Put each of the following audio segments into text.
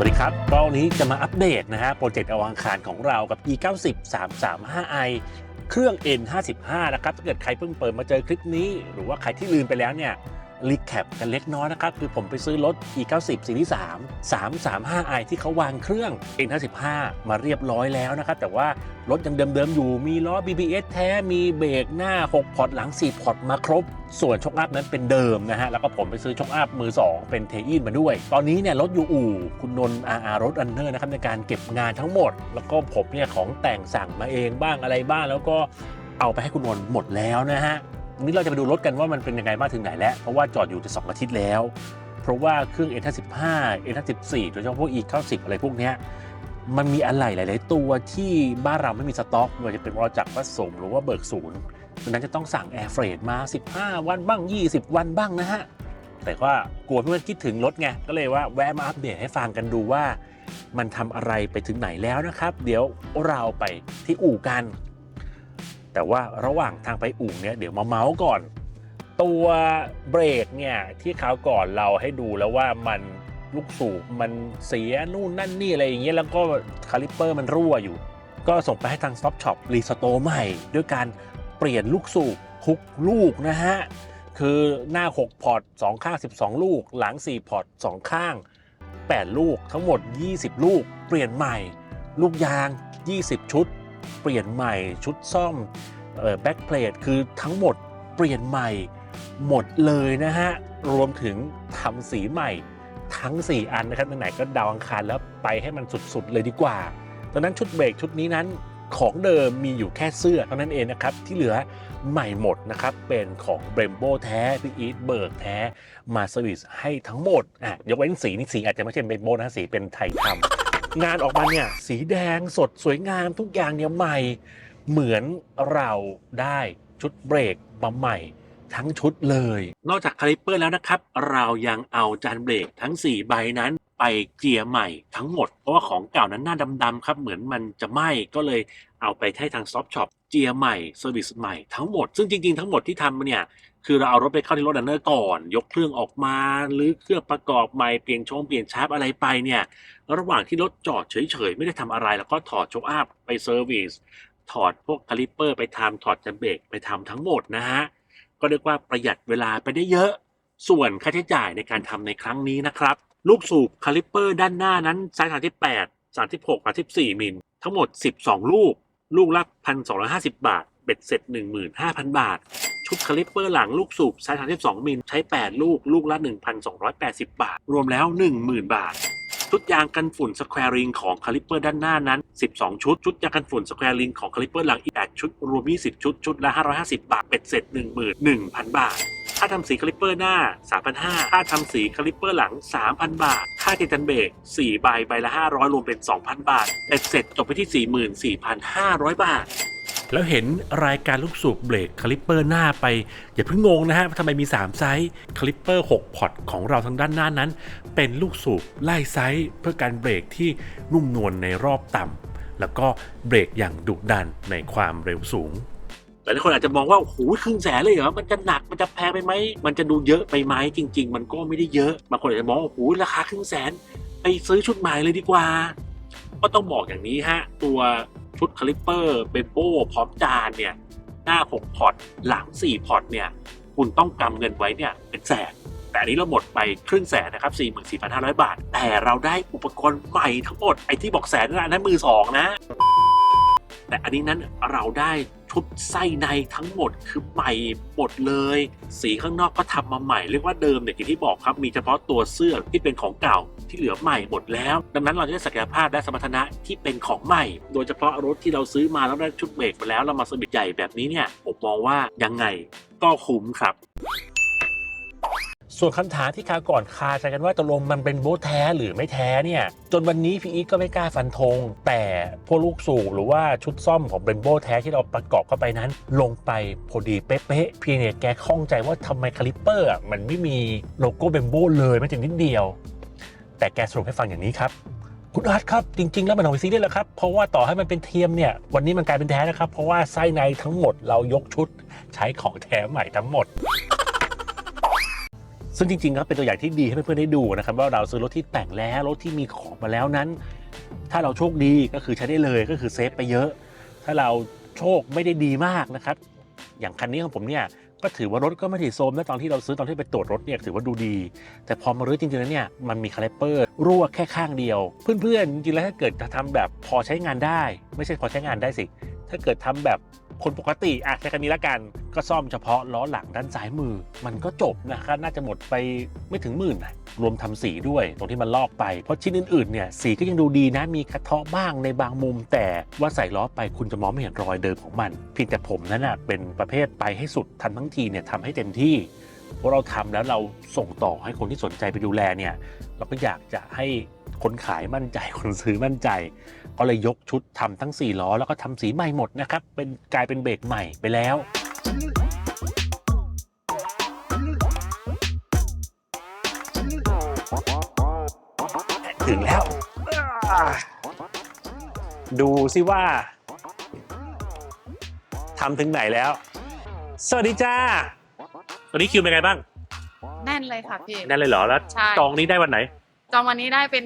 สวัสดีครับตอนนี้จะมาอัปเดตนะฮะโปรเจกต์อวังคารของเรากับ e90 335i เครื่อง N55 นะครับ ถ้าเกิดใครเพิ่งเปิดมาเจอคลิปนี้ หรือว่าใครที่ลืมไปแล้วเนี่ย รีแคปกันเล็กน้อยนะครับ คือผมไปซื้อรถ e90 ซีรีส์3 335i ที่เขาวางเครื่อง N55 มาเรียบร้อยแล้วนะครับ แต่ว่ารถยังเดิมๆ อยู่มีล้อ BBS แท้มีเบรกหน้า 6 พอร์ตหลัง 4 พอร์ตมาครบ ส่วนช็อคอัพนั้นเป็นเดิมนะฮะ แล้วก็ผมไปซื้อช็อคอัพมือ 2 เป็นเทอินมาด้วย ตอนนี้เนี่ยรถอยู่อู่คุณนนท์อาร์รถอันเนอร์นะครับในการเก็บงานทั้งหมด แล้วก็ผมเนี่ยของแต่งสั่งมาเองบ้างอะไรบ้างแล้วก็เอาไปให้คุณนนท์หมดแล้วนะฮะ นนี้เราจะไปดูรถกันว่ามันเป็นยังไงบ้างถึงไหนแล้ว เพราะว่าจอดอยู่จะสองอาทิตย์แล้ว เพราะว่าเครื่อง N55 N54 โดยเฉพาะพวก E90 อะไรพวกเนี้ยมันมีอะไหล่หลาย ๆ ตัวที่บ้านเราไม่มีสต็อกไม่ว่าจะเป็นวรจักรผสมหรือว่าเบิกศูนย์ดังนั้นจะต้องสั่งแอร์เฟรดมา 15 วันบ้าง 20 วันบ้างนะฮะ แต่ว่ากลัวเพื่อนคิดถึงรถไง ก็เลยว่าแวะมาอัปเดตให้ฟังกันดูว่า มันทำอะไรไปถึงไหนแล้วนะครับ เดี๋ยวเราไปที่อู่กัน แต่ว่าระหว่างทางไปอู่เนี่ยเดี๋ยวมาเมาส์ก่อน ตัวเบรกเนี่ยที่คราวก่อนเราให้ดูแล้วว่ามันลูกสูบมันเสียนู่นนั่นนี่อะไรอย่างเงี้ยแล้วก็คาลิปเปอร์มันรั่วอยู่ ก็ส่งไปให้ทาง Stop Shop รีสโตใหม่ ด้วยการเปลี่ยนลูกสูบทุกลูกนะฮะ คือหน้า 6 พอร์ต2ข้าง 12 ลูก หลัง 4 พอร์ต2ข้าง 8 ลูกทั้งหมด 20 ลูก เปลี่ยนใหม่ ลูกยาง 20 ชุด เปลี่ยนใหม่ชุดซ่อมแบ็กเพลทคือทั้งหมดเปลี่ยนใหม่หมดเลยนะฮะ รวมถึงทำสีใหม่ทั้ง 4 อันนะครับไหนๆก็ดาวอังคารแล้วไปให้มันสุดๆเลยดีกว่าตอนนั้นชุดเบรกชุดนี้นั้นของเดิมมีอยู่แค่เสื้อเท่านั้นเองนะครับ ที่เหลือใหม่หมดนะครับ เป็นของเบรมโบแท้พี่อีทเบิร์กแท้ มาสวิสให้ทั้งหมดอะยกเว้นสีนี่สีอาจจะไม่ใช่เบรมโบนะสีเป็นไทยทำ งานออกมาเนี่ยสีแดงสดสวยงามทุกอย่างเนี่ยใหม่ เหมือนเราได้ชุดเบรกมาใหม่ทั้งชุดเลย นอกจากคาลิปเปอร์แล้วนะครับ เรายังเอาจานเบรกทั้ง 4 ใบนั้นไปเจียใหม่ทั้งหมด เพราะว่าของเก่านั้นหน้าดำๆครับ เหมือนมันจะไหม้ก็เลยเอาไปให้ทางซอฟช็อปเจียใหม่เซอร์วิสใหม่ทั้งหมด ซึ่งจริงๆทั้งหมดที่ทำมาเนี่ย คือเราเอารถไปเข้าที่รถดันเนอร์ก่อน ยกเครื่องออกมาหรือเครื่องประกอบใหม่เปลี่ยนช่องเปลี่ยนชาร์ปอะไรไปเนี่ย ระหว่างที่รถจอดเฉยๆ ไม่ได้ทำอะไรแล้วก็ถอดโชคอัพไปเซอร์วิสถอดพวกคาลิปเปอร์ไปทำถอดจันเบรกไปทำทั้งหมดนะฮะ ก็เรียกว่าประหยัดเวลาไปได้เยอะ ส่วนค่าใช้จ่ายในการทำในครั้งนี้นะครับ ลูกสูบคาลิปเปอร์ด้านหน้านั้นไซส์38 36 34มิลทั้งหมด 12 ลูก ลูกละ 1,250 บาท เบ็ดเสร็จ 15,000 บาท ชุดคาลิปเปอร์หลังลูกสูบไซส์32มิลใช้ 8 ลูก ลูกละ 1,280 บาท รวมแล้ว 10,000 บาท ชุดยางกันฝุ่นสแควริงของคาลิปเปอร์ด้านหน้านั้น 12 ชุด ชุดยางกันฝุ่นสแควริงของคาลิปเปอร์หลังอีก8ชุด รวม 20 ชุด ชุดละ 550 บาท เป็ดเสร็จ 11,000 บาท ค่าทำสีคาลิปเปอร์หน้า 3,500 ค่าทำสีคาลิปเปอร์หลัง 3,000 บาท ค่าเทจันเบรก4ใบใบละ 500 รวมเป็น 2,000 บาท เป็ดเสร็จจบไปที่ 44,500 บาท แล้วเห็นรายการลูกสูบเบรกคลิปเปอร์หน้าไป อย่าเพิ่งงงนะฮะทำไมมี 3 ไซส์คลิปเปอร์6พอตของเราทางด้านหน้านั้น เป็นลูกสูบไล่ไซส์เพื่อการเบรกที่นุ่มนวลในรอบต่ำแล้วก็เบรกอย่างดุดันในความเร็วสูงหลายคนอาจจะมองว่าโอ้โหครึ่งแสนเลยเหรอ มันจะหนัก มันจะแพงไปไหม มันจะดูเยอะไปไหม จริง ๆ มันก็ไม่ได้เยอะ บางคนอาจจะมองว่าโอ้โหราคาครึ่งแสน ไปซื้อชุดใหม่เลยดีกว่า ก็ต้องบอกอย่างนี้ฮะ ตัว ชุดคลิปเปอร์เบนโบพร้อมจานเนี่ยหน้า 6 พอร์ต หลัง 4 พอร์ตเนี่ย คุณต้องกำเงินไว้เนี่ยเป็นแสน แต่อันนี้เราหมดไปครึ่งแสนนะครับ 44,500 บาท แต่เราได้อุปกรณ์ใหม่ทั้งหมด ไอ้ที่บอกแสนนั่นนนั้นมือสองนะ แต่อันนี้นั้นเราได้ ชุดไส้ในทั้งหมดคือใหม่หมดเลย สีข้างนอกก็ทำมาใหม่เรียกว่าเดิมเนี่ยอย่างที่บอกครับมีเฉพาะตัวเสื้อที่เป็นของเก่าที่เหลือใหม่หมดแล้ว ดังนั้นเราจะได้ศักยภาพและสมรรถนะที่เป็นของใหม่ โดยเฉพาะรถที่เราซื้อมาแล้วได้ชุดเบรกมาแล้วเรามาสบิดใหญ่แบบนี้เนี่ยผมมองว่ายังไงก็คุ้มครับ ส่วนคำถามที่คาวก่อนคาใจกันว่าตกลงมันเป็นโบทแท้หรือไม่แท้เนี่ย จนวันนี้พี่อีทก็ไม่กล้าฟันธงแต่พวกลูกสูบหรือว่าชุดซ่อมของเบนโบแท้ที่เราประกอบเข้าไปนั้น ลงไปพอดีเป๊ะๆเพียงเนี่ยแกข้องใจว่าทำไมคาลิปเปอร์มันไม่มีโลโก้เบนโบเลยไม่ถึงนิดเดียว แต่แกสรุปให้ฟังอย่างนี้ครับคุณอาร์ตครับ จริง ๆ แล้วมันเอาไปซีเรียสแล้วครับ เพราะว่าต่อให้มันเป็นเทียมเนี่ย วันนี้มันกลายเป็นแท้นะครับ เพราะว่าไส้ในทั้งหมดเรายกชุดใช้ของแท้ใหม่ทั้งหมด ซึ่งจริงๆก็เป็นตัวอย่างที่ดีให้เพื่อนๆได้ดูนะครับว่าเราซื้อรถที่แต่งแล้วรถที่มีของมาแล้วนั้น ถ้าเราโชคดีก็คือใช้ได้เลยก็คือเซฟไปเยอะ ถ้าเราโชคไม่ได้ดีมากนะครับ อย่างคันนี้ของผมเนี่ยก็ถือว่ารถก็ไม่ได้โซมนะตอนที่เราซื้อตอนที่ไปตรวจรถเนี่ยถือว่าดูดี แต่พอมารื้อจริงๆแล้วเนี่ยมันมีคาลิปเปอร์รั่วแค่ข้างเดียว เพื่อนๆจริงๆแล้วถ้าเกิดจะทำแบบพอใช้งานได้ ไม่ใช่พอใช้งานได้สิ ถ้าเกิดทำแบบ คนปกติอะใช้คันนี้ละกัน ก็ซ่อมเฉพาะล้อหลังด้านซ้ายมือ มันก็จบนะครับน่าจะหมดไปไม่ถึงหมื่นนะรวมทำสีด้วย ตรงที่มันลอกไป เพราะชิ้นอื่นๆเนี่ยสีก็ยังดูดีนะมีกระเทาะบ้างในบางมุม แต่ว่าใส่ล้อไปคุณจะมองไม่เห็นรอยเดิมของมันเพียงแต่ผมนั้นน่ะเป็นประเภทไปให้สุดทันทั้งทีเนี่ยทำให้เต็มที่เพราะเราทำแล้วเราส่งต่อให้คนที่สนใจไปดูแลเนี่ย เราก็อยากจะให้คนขายมั่นใจคนซื้อมั่นใจ ก็เลยยกชุดทำทั้ง 4 ล้อ แล้วก็ทำสีใหม่หมดนะครับ เป็นกลายเป็นเบรกใหม่ไปแล้วถึงแล้วอ่าดูสิว่าทำถึงไหนแล้ว สวัสดีจ้าวันนี้คิวเป็นไงบ้าง แน่นเลยค่ะพี่นั่นเลยเหรอแล้วใช่ จองนี้ได้วันไหน จองวันนี้ได้เป็น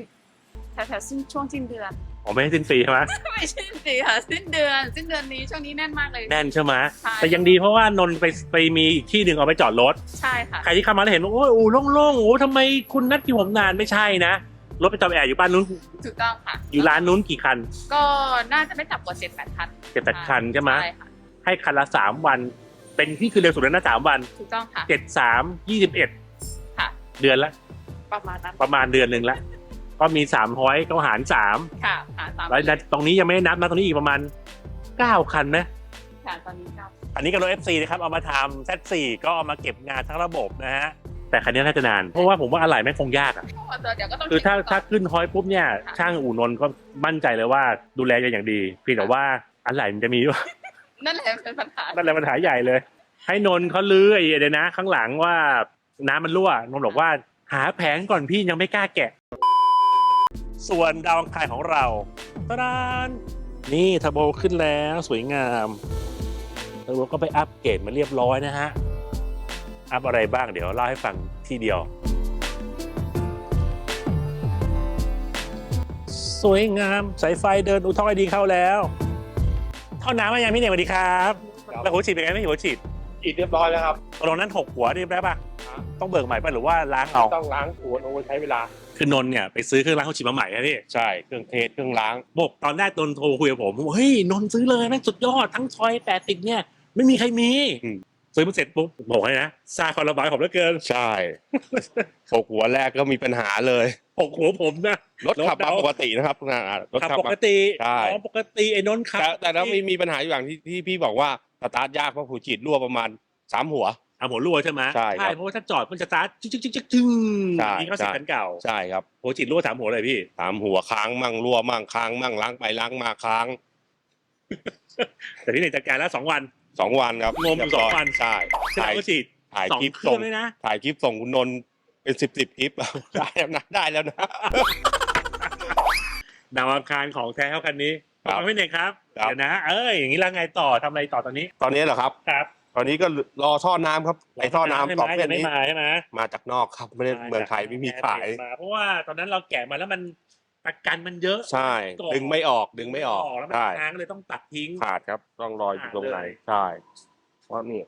แถวๆสิ้นช่วงสิ้นเดือน อ๋อไม่ให้สิ้นปีใช่ไหมไม่ใช่สิ้นปีค่ะสิ้นเดือน สิ้นเดือนนี้ช่วงนี้แน่นมากเลย แน่นใช่ไหมใช่ แต่ยังดีเพราะว่านนท์ไปไปมีอีกที่หนึ่งเอาไปจอดรถ ใช่ค่ะ ใครที่เข้ามาแล้วเห็นว่าโอ้ยอู่โล่งๆโอ้ทำไมคุณนัดคิวผมนานไม่ใช่นะรถไปจอดแอร์อยู่บ้านนู้นถูกต้องค่ะ อยู่ร้านนู้นกี่คันก็น่าจะไม่ต่ำกว่าเจ็ดแปดพันเจ็ดแปดคันใช่ไหมใช่ค่ะ ให้คันละสามวัน เป็นที่คือเร็วสุดแล้วนะสามวันถูกต้องค่ะ เจ็ดสามยี่สิบเอ็ดค่ะ เดือนละประมาณนั้นประมาณเดือนหนึ่งละ ก็มีสามร้อยก็หารสามค่ะค่ะสามแล้วตรงนี้ยังไม่ได้นับนะตรงนี้อีกประมาณเก้าคันนะค่ะตอนนี้เก้าอันนี้ก็รถ FC นะครับเอามาทำ Z4 ก็เอามาเก็บงานทั้งระบบนะฮะแต่คันนี้น่าจะนานเพราะว่าผมว่าอะไหล่แม่งคงยากอะเดี๋ยวก็ต้องคือถ้าเช็ก่นถ้าขึ้นฮอยปุ๊บเนี่ยค่ะช่างอู่นนท์ก็มั่นใจเลยว่าดูแลอย่างดีเพียงแต่ว่าอะไหล่มันจะมีนั่นแหละเป็นปัญหานั่นแหละปัญหาใหญ่เลย ให้นนท์เขาลื้อไอ้เดี๋ยวนะ ข้างหลังว่าน้ำมันรั่วนนท์บอกว่าหาแผงก่อนพี่ยังไม่กล้าแกะ ส่วนดาวอังคารของเราตะดานนี่เทอร์โบขึ้นแล้วสวยงามเทอร์โบก็ไปอัปเกรดมาเรียบร้อยนะฮะ อัพอะไรบ้างเดี๋ยวเล่าให้ฟังทีเดียว สวยงามสายไฟเดินอุท่อไอดีเข้าแล้วท่อน้ำมายังพี่เน่งสวัสดีครับครับ แล้วหัวฉีดเป็นไงไม่หัวฉีดอีกเรียบร้อยแล้วครับตรงนั้นหกหัวเรียบร้อยป่ะครับต้องเบิกใหม่ป่ะหรือว่าล้างเอา ต้องล้างขวดโอ้ยใช้เวลา คือนนท์เนี่ยไปซื้อเครื่องล้างหัวฉีดมาใหม่นะพี่ใช่เครื่องเทสเครื่องล้างบอกตอนแรกนนท์โทรคุยกับผมผมบอกเฮ้ยนนท์ซื้อเลยแม่งสุดยอดทั้งซอยแปดติดเนี่ยไม่มีใครมีอืม ซื้อมาเสร็จปุ๊บบอกให้นะซาคอนระบายผมเหลือเกินใช่หกหัวแรกก็มีปัญหาเลย หกหัวผมนะ รถขับรถมาเราปกตินะครับอ่ารถขับขับปมา กติใช่ อ๋อปกติไอ้นนท์ขับแต่แต่แล้วมีมีปัญหาอยู่อย่างที่ที่พี่บอกว่าสตาร์ทยากเพราะผูจิตรั่วประมาณสามหัว อะหัวรั่วใช่ไหมใช่ครับเพราะว่าถ้าจอดมันจะสตาร์ทจิ๊กจิ๊กจิ๊กจิ๊กจึ้งใช่ นี่เขาสิบใช่คันเก่าใช่ครับหัวจิตรั่วสามหัวเลยพี่สามหัวค้างมั่งรั่วมั่งค้างมั่งล้างไปล้างมาค้างแต่ที่ไหนจัดการแล้วสองวัน สองวันครับงมอยู่สองวัน ใช่ใช่ไหมถ่ายหัวฉีดถ่ายสองคลิปเครื่ส่องงเลยนะถ่ายคลิปส่งคุณนนท์เป็นสิบสิบคลิป ได้แล้วนะได้แล้วนะ ดาวอังคารของแท้เท่าคันนี้ครับเอาพี่เน่งครับครับ เดี๋ยวนะ เอ้ยอย่างนี้แล้วไงต่อทำอะไรต่อตอนนี้ตอนนี้เหรอครับ ครับ ตอนนี้ก็รอท่อน้ำครับไอท่อน้ำต่อใช่ไหมเส้ยันงไม่นี้มาใช่ไหมมาจากนอกครับ ไม่ได้เมืองไทยไม่มีขายมาเพราะว่าตอนนั้นเราแกะมาแล้วมันประกันมันเยอะใช่ ก่อนดึงไม่ออกดึงไม่ออกแล้วมันใช่ค้างเลยต้องตัดทิ้ง ขาดครับ ต้องรออยู่ตรงไหนขาดเลย ใช่ เพราะนี่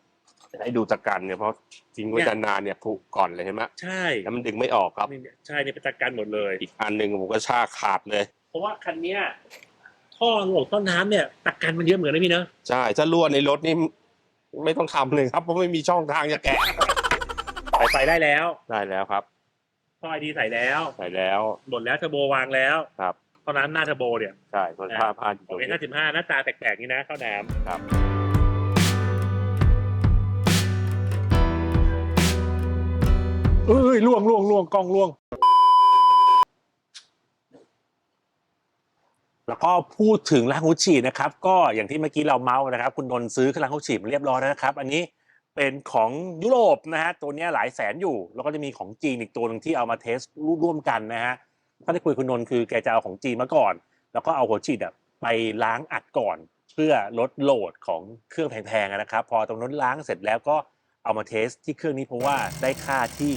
จะให้ดูตะกันเนี่ยเพราะทิ้งไว้เนี่ยนานๆเนี่ยผุก่อนเลยเห็นไหมใช่แล้วมันดึงไม่ออกครับ นี่เนี่ยใช่เนี่ยเป็นประกันหมดเลย อีกอันหนึ่งผมก็ชากขาดเลย เพราะว่าคันเนี้ยท่อหลวงต้นน้ำเนี่ยประกันมันเยอะเหมือนกันนะพี่เนอะใช่ถ้ารั่วในรถนี่ ไม่ต้องทำเลยครับเพราะไม่มีช่องทางจะแกะใส่ไฟได้แล้วได้แล้วครับท่อไอดีใส่แล้วใส่แล้วหมดแล้วเทอร์โบวางแล้วครับตอนนั้นหน้าเทอร์โบเนี่ยใช่คนผ้าผ้าอยู่ตรงเป็นนี้ห้าสิบห้าหน้าตาแปลกๆนี่นะข้าวหนามครับ เอ้ยล่วงล่วงล่วงกล้องล่วง แล้วก็พูดถึงล้างหูฉีดนะครับ ก็อย่างที่เมื่อกี้เราเมาส์นะครับ คุณนนท์ซื้อเครื่องล้างหูฉีดมาเรียบร้อยแล้วนะครับ อันนี้เป็นของยุโรปนะฮะตัวนี้หลายแสนอยู่ แล้วก็จะมีของจีนอีกตัวหนึ่งที่เอามาเทสร่วมกันนะฮะถ้าได้คุยคุณนนท์คือแกจะเอาของจีนมาก่อน แล้วก็เอาหัวฉีดอะไปล้างอัดก่อน เพื่อลดโหลดของเครื่องแพงๆนะครับ พอตรงนั้นล้างเสร็จแล้วก็เอามาเทสที่เครื่องนี้เพราะว่าได้ค่าที่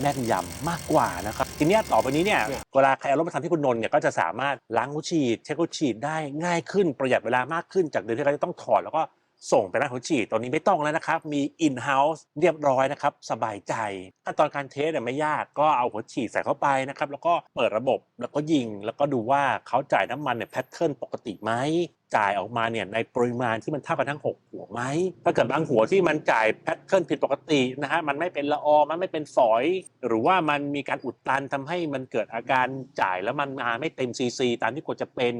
แม่นยำมากกว่านะครับทีเนี้ยต่อไปนี้เนี่ยเนี่ยเวลาใครเอารถมาทำที่คุณนนท์เนี่ยก็จะสามารถล้างหัวฉีดเช็คหัวฉีดได้ง่ายขึ้นประหยัดเวลามากขึ้นจากเดิมที่เราจะต้องถอดแล้วก็ส่งไปร้านหัวฉีดตอนนี้ไม่ต้องแล้วนะครับ มี in house เรียบร้อยนะครับ สบายใจขั้นตอนการเทสเนี่ยไม่ยากก็เอาหัวฉีดใส่เข้าไปนะครับ แล้วก็เปิดระบบแล้วก็ยิง แล้วก็ดูว่าเขาจ่ายน้ำมันเนี่ยแพทเทิร์นปกติไหมจ่ายออกมาเนี่ยในปริมาณที่มันเท่ากันทั้ง6หัว ไหมถ้าเกิดบางหัวที่มันจ่ายแพทเทิร์นผิดปกตินะฮะมันไม่เป็นละออมันไม่เป็นฝอย หรือว่ามันมีการอุดตันทำให้มันเกิดอาการจ่ายแล้วมันมาไม่เต็มซีซีตามที่ควรจะเป็น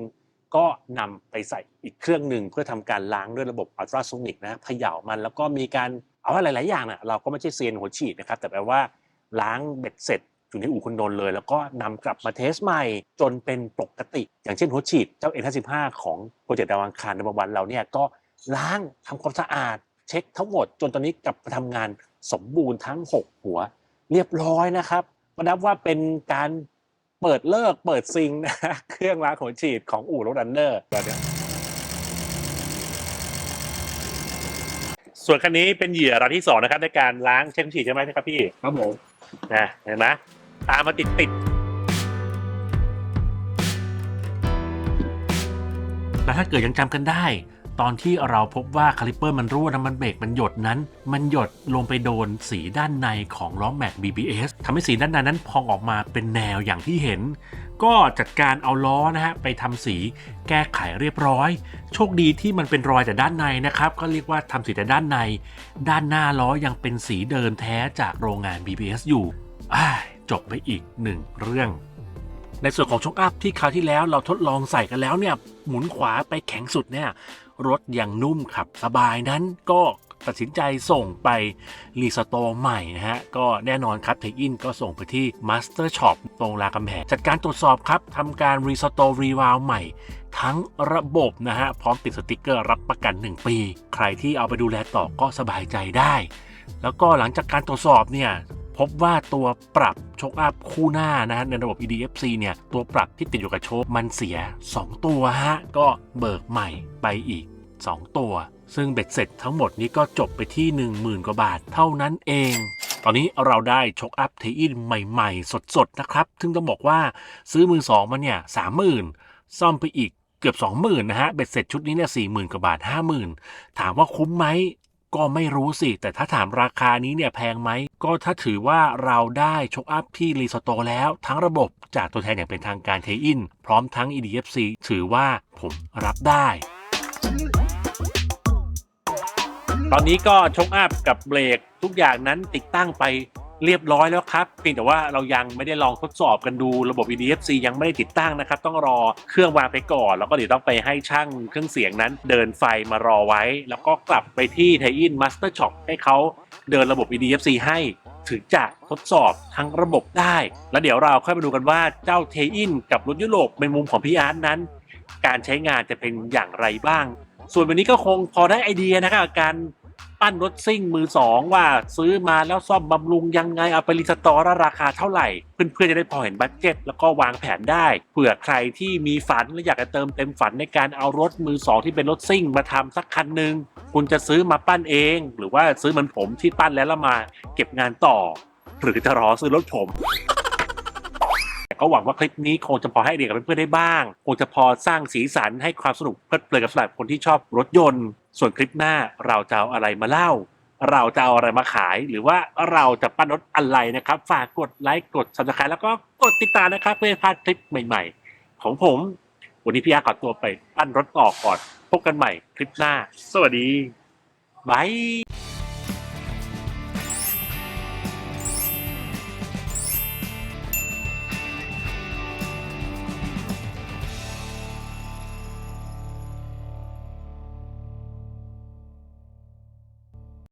ก็นำไปใส่อีกเครื่องหนึ่งเพื่อทำการล้างด้วยระบบอัลตราโซนิกนะเขย่ามันแล้วก็มีการเอาว่าหลาย ๆ อย่างน่ะเราก็ไม่ใช่เซียนหัวฉีดนะครับแต่แปลว่าล้างเบ็ดเสร็จอยู่ในอู่คุณนนท์เลย แล้วก็นำกลับมาเทสใหม่จนเป็นปกติ อย่างเช่นหัวฉีดเจ้า N55 ของโปรเจกต์ดาวังคารในวันเราเนี่ยก็ ล้างทำความสะอาด เช็คทั้งหมด จนตอนนี้กลับมาทำงานสมบูรณ์ทั้ง 6 หัว เรียบร้อยนะครับก็นับว่าเป็นการเปิดเลิกเปิดซิงนะฮะเครื่องล้างหัวฉีดของอู่รถรันเนอร์ตอนเนี้ยส่วนคันนี้เป็นเหยื่อรายที่สองนะครับในการล้างเช็คหัวฉีดใช่ไหมครับพี่ครับผมนะเห็นไหมตามมาติดติดและถ้าเกิดยังจำกันได้ ตอนที่เราพบว่าคาลิปเปอร์มันรั่วน้ำมันเบรกมันหยดนั้น มันหยดลงไปโดนสีด้านในของล้อแม็ก BBS ทำให้สีด้านในนั้นพองออกมาเป็นแนวอย่างที่เห็น ก็จัดการเอาล้อนะฮะไปทำสีแก้ไขเรียบร้อย โชคดีที่มันเป็นรอยแต่ด้านในนะครับ ก็เรียกว่าทำสีแต่ด้านใน ด้านหน้าล้อยังเป็นสีเดิมแท้จากโรงงาน BBS อยู่อ้าจบไปอีกหนึ่งเรื่องในส่วนของช็อคอัพที่คราวที่แล้วเราทดลองใส่กันแล้วเนี่ยหมุนขวาไปแข็งสุดเนี่ย รถยังนุ่มขับสบายนั้นก็ตัดสินใจส่งไปรีสโตร์ใหม่นะฮะ ก็แน่นอนครับเทคอินก็ส่งไปที่ Master Shop ตรงรามคำแหงจัดการตรวจสอบครับทำการรีสโตร์รีวาลใหม่ ทั้งระบบนะฮะ พร้อมติดสติกเกอร์รับประกัน 1 ปี ใครที่เอาไปดูแลต่อก็สบายใจได้ แล้วก็หลังจากการตรวจสอบเนี่ย พบว่าตัวปรับโชคอัพคู่หน้านะฮะในระบบ EDFC เนี่ย ตัวปรับที่ติดอยู่กับโชคมันเสีย 2 ตัวฮะ ก็เบิกใหม่ไปอีก 2 ตัว ซึ่งเบ็ดเสร็จทั้งหมดนี้ก็จบไปที่ 10,000 กว่าบาทเท่านั้นเอง ตอนนี้เราได้โชคอัพเทอินใหม่ๆ สดๆ นะครับ ซึ่งต้องบอกว่าซื้อมือสองมาเนี่ย30,000ซ่อมไปอีกเกือบ 20,000นะฮะ เบ็ดเสร็จชุดนี้เนี่ย40,000กว่าบาท50,000ถามว่าคุ้มไหม ก็ไม่รู้สิ แต่ถ้าถามราคานี้เนี่ยแพงไหม ก็ถ้าถือว่าเราได้ชคอัพที่รีสโตแล้วทั้งระบบจากตัวแทนอย่างเป็นทางการเทอิน พร้อมทั้ง EDFC ถือว่าผมรับได้ ตอนนี้ก็ชกอัพกับเบรกทุกอย่างนั้นติดตั้งไป เรียบร้อยแล้วครับเพียงแต่ว่าเรายังไม่ได้ลองทดสอบกันดูระบบ EDFC ยังไม่ได้ติดตั้งนะครับ ต้องรอเครื่องวางไปก่อน แล้วก็เดี๋ยวต้องไปให้ช่างเครื่องเสียงนั้น เดินไฟมารอไว้ แล้วก็กลับไปที่ไทอินมาสเตอร์ช็อปให้เขาเดินระบบ EDFC ให้ถึงจะทดสอบทั้งระบบได้ แล้วเดี๋ยวเราค่อยมาดูกันว่าเจ้าเทอินกับรถยุโรปในมุมของพี่อาร์ตนั้น การใช้งานจะเป็นอย่างไรบ้าง ส่วนวันนี้ก็คงพอได้ไอเดียนะครับกับการ ปั้นรถซิ่งมือสองว่าซื้อมาแล้วซ่อมบำรุงยังไงเอาไปรีสตอร์ราคาเท่าไหร่ เพื่อนๆจะได้พอเห็นบัตเจ็ตแล้วก็วางแผนได้เผื่อใครที่มีฝันและอยากจะเติมเต็มฝันในการเอารถมือสองที่เป็นรถซิ่งมาทำสักคันหนึ่งคุณจะซื้อมาปั้นเอง หรือว่าซื้อเหมือนผมที่ปั้นแล้วแล้วมาเก็บงานต่อ หรือจะรอซื้อรถผม แต่ก็หวังว่าคลิปนี้คงจะพอให้เดียกับเพื่อนๆได้บ้าง คงจะพอสร้างสีสันให้ความสนุกเพลิดเพลินกับสำหรับคนที่ชอบรถยนต์ ส่วนคลิปหน้าเราจะเอาอะไรมาเล่า เราจะเอาอะไรมาขาย หรือว่าเราจะปั้นรถอะไรนะครับ ฝากกดไลค์กด subscribe แล้วก็กดติดตามนะครับ เพื่อไม่พลาดคลิปใหม่ ๆ ของผม วันนี้พี่อาร์ขอตัวไปปั้นรถต่อก่อนพบกันใหม่คลิปหน้า สวัสดีบาย